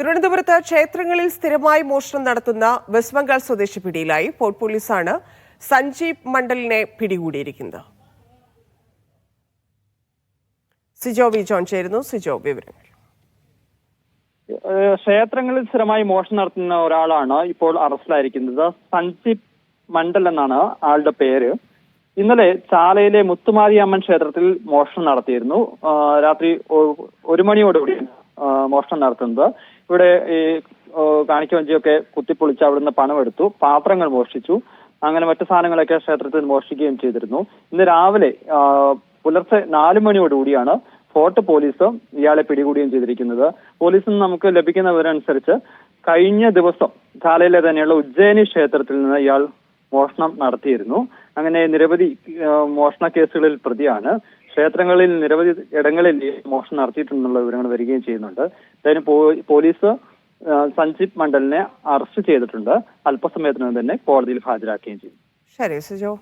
തിരുവനന്തപുരത്ത് ക്ഷേത്രങ്ങളിൽ സ്ഥിരമായി മോഷണം നടത്തുന്ന വെസ്റ്റ് ബംഗാൾ സ്വദേശി പിടിയിലായി. പോർട്ട് പോലീസാണ് സഞ്ജീവ് മണ്ഡലിനെ പിടികൂടിയിരിക്കുന്നത്. സിജോ വി ചേരുന്നു. സിജോ വിവരങ്ങൾ. ക്ഷേത്രങ്ങളിൽ സ്ഥിരമായി മോഷണം നടത്തുന്ന ഒരാളാണ് ഇപ്പോൾ അറസ്റ്റിലായിരിക്കുന്നത്. സഞ്ജീവ് മണ്ഡൽ എന്നാണ് ആളുടെ പേര്. ഇന്നലെ ചാലയിലെ മുത്തുമാരിയമ്മൻ ക്ഷേത്രത്തിൽ മോഷണം നടത്തിയിരുന്നു. രാത്രി ഒരു മണിയോടുകൂടി മോഷണം നടത്തുന്നത്. ഇവിടെ ഈ കാണിക്ക കാണിക്കവഞ്ചിയൊക്കെ കുത്തിപ്പൊളിച്ച് അവിടുന്ന് പണമെടുത്തു. പാത്രങ്ങൾ മോഷ്ടിച്ചു. അങ്ങനെ മറ്റു സാധനങ്ങളൊക്കെ ക്ഷേത്രത്തിൽ മോഷ്ടിക്കുകയും ചെയ്തിരുന്നു. ഇന്ന് രാവിലെ പുലർച്ചെ നാലു മണിയോടുകൂടിയാണ് ഫോർട്ട് പോലീസ് ഇയാളെ പിടികൂടുകയും ചെയ്തിരിക്കുന്നത്. പോലീസിൽ നിന്ന് നമുക്ക് ലഭിക്കുന്ന വിവരമനുസരിച്ച് കഴിഞ്ഞ ദിവസം കാലയിലെ തന്നെയുള്ള ഉജ്ജയിനി ക്ഷേത്രത്തിൽ നിന്ന് ഇയാൾ മോഷണം നടത്തിയിരുന്നു. അങ്ങനെ നിരവധി മോഷണ കേസുകളിൽ പ്രതിയാണ്. ക്ഷേത്രങ്ങളിൽ നിരവധി ഇടങ്ങളിൽ മോഷണം നടത്തിയിട്ടുണ്ടെന്നുള്ള വിവരങ്ങൾ വരികയും ചെയ്യുന്നുണ്ട്. അതിന് പോലീസ് സഞ്ജീപ് മണ്ഡലിനെ അറസ്റ്റ് ചെയ്തിട്ടുണ്ട്. അല്പസമയത്തിനകം തന്നെ കോടതിയിൽ ഹാജരാക്കുകയും ചെയ്യും. ശരി സിജോ.